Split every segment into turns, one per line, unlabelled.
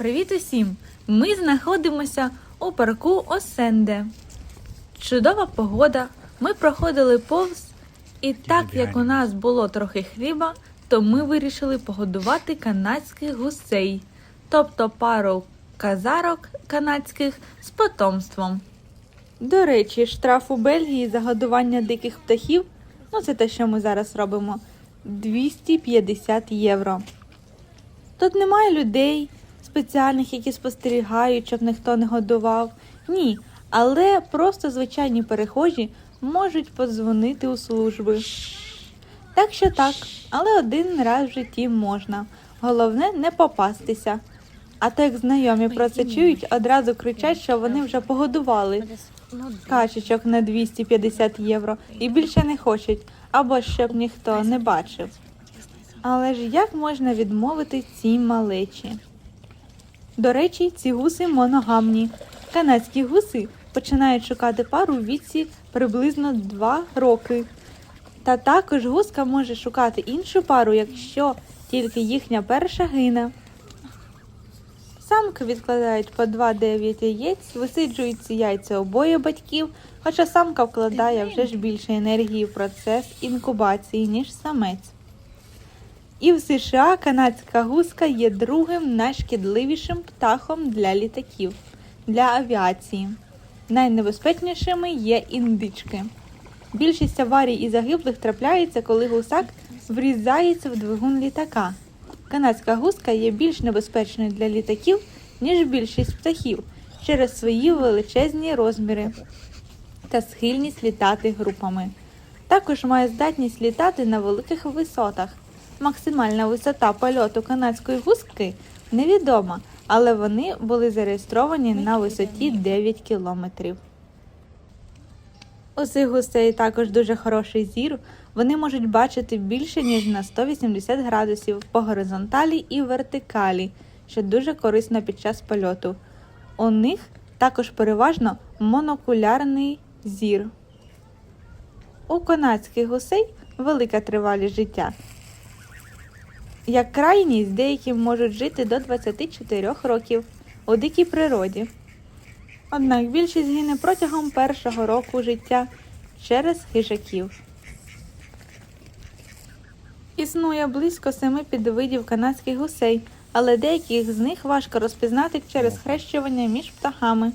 Привіт усім! Ми знаходимося у парку Осенде. Чудова погода. Ми проходили повз, і так як у нас було трохи хліба, то ми вирішили погодувати канадських гусей, тобто пару казарок канадських з потомством. До речі, штраф у Бельгії за годування диких птахів, ну це те, що ми зараз робимо, 250 євро. Тут немає людей спеціальних, які спостерігають, щоб ніхто не годував. Ні, але просто звичайні перехожі можуть подзвонити у служби. Так що так, але один раз в житті можна. Головне не попастися. А то як знайомі про це чують, одразу кричать, що вони вже погодували качечок на 250 євро і більше не хочуть, або щоб ніхто не бачив. Але ж як можна відмовити цій малечі? До речі, ці гуси моногамні. Канадські гуси починають шукати пару в віці приблизно 2 роки. Та також гуска може шукати іншу пару, якщо тільки їхня перша гине. Самки відкладають по 2-9 яєць, висиджують ці яйця обоє батьків, хоча самка вкладає вже ж більше енергії в процес інкубації, ніж самець. І в США канадська гуска є другим найшкідливішим птахом для літаків, для авіації. Найнебезпечнішими є індички. Більшість аварій і загиблих трапляється, коли гусак врізається в двигун літака. Канадська гуска є більш небезпечною для літаків, ніж більшість птахів через свої величезні розміри та схильність літати групами. Також має здатність літати на великих висотах. Максимальна висота польоту канадської гуски невідома, але вони були зареєстровані на висоті 9 кілометрів. У цих гусей також дуже хороший зір. Вони можуть бачити більше, ніж на 180 градусів по горизонталі і вертикалі, що дуже корисно під час польоту. У них також переважно монокулярний зір. У канадських гусей велика тривалість життя. Як крайність, деякі можуть жити до 24 років у дикій природі. Однак більшість гине протягом першого року життя через хижаків. Існує близько семи підвидів канадських гусей, але деяких з них важко розпізнати через хрещування між птахами.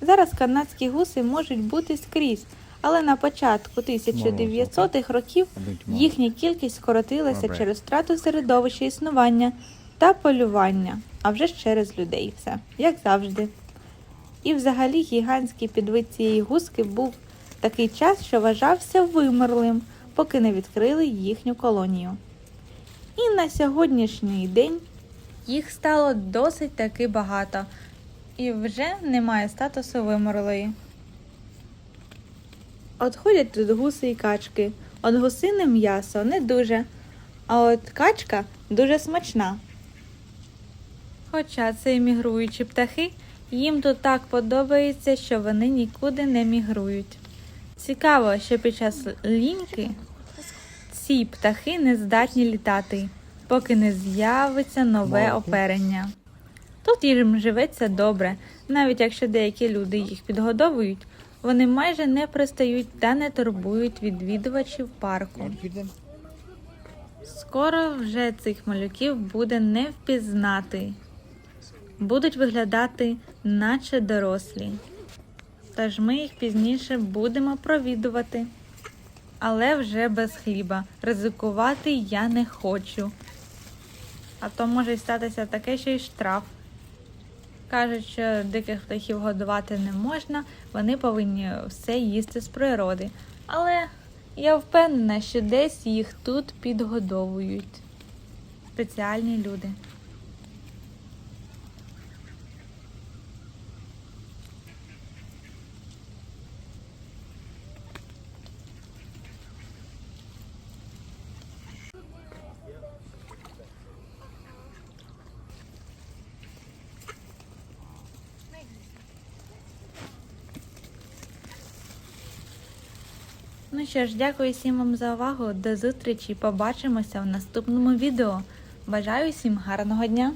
Зараз канадські гуси можуть бути скрізь, але на початку 1900-х років їхня кількість скоротилася через втрату середовища існування та полювання, а вже ж через людей все, як завжди. І взагалі гігантський підвид цієї гуски був такий час, що вважався вимерлим, поки не відкрили їхню колонію. І на сьогоднішній день їх стало досить таки багато, і вже немає статусу вимерлої. От ходять тут гуси і качки. От гусине м'ясо не дуже, а от качка дуже смачна. Хоча це і мігруючі птахи, їм тут так подобається, що вони нікуди не мігрують. Цікаво, що під час ліньки ці птахи не здатні літати, поки не з'явиться нове оперення. Тут їм живеться добре, навіть якщо деякі люди їх підгодовують, вони майже не пристають та не турбують відвідувачів парку. Скоро вже цих малюків буде не впізнати. Будуть виглядати, наче дорослі. Тож ми їх пізніше будемо провідувати. Але вже без хліба. Ризикувати я не хочу. А то може статися таке, що й штраф. Кажуть, що диких птахів годувати не можна, вони повинні все їсти з природи. Але я впевнена, що десь їх тут підгодовують. Спеціальні люди. Ну що ж, дякую всім вам за увагу. До зустрічі. Побачимося в наступному відео. Бажаю всім гарного дня!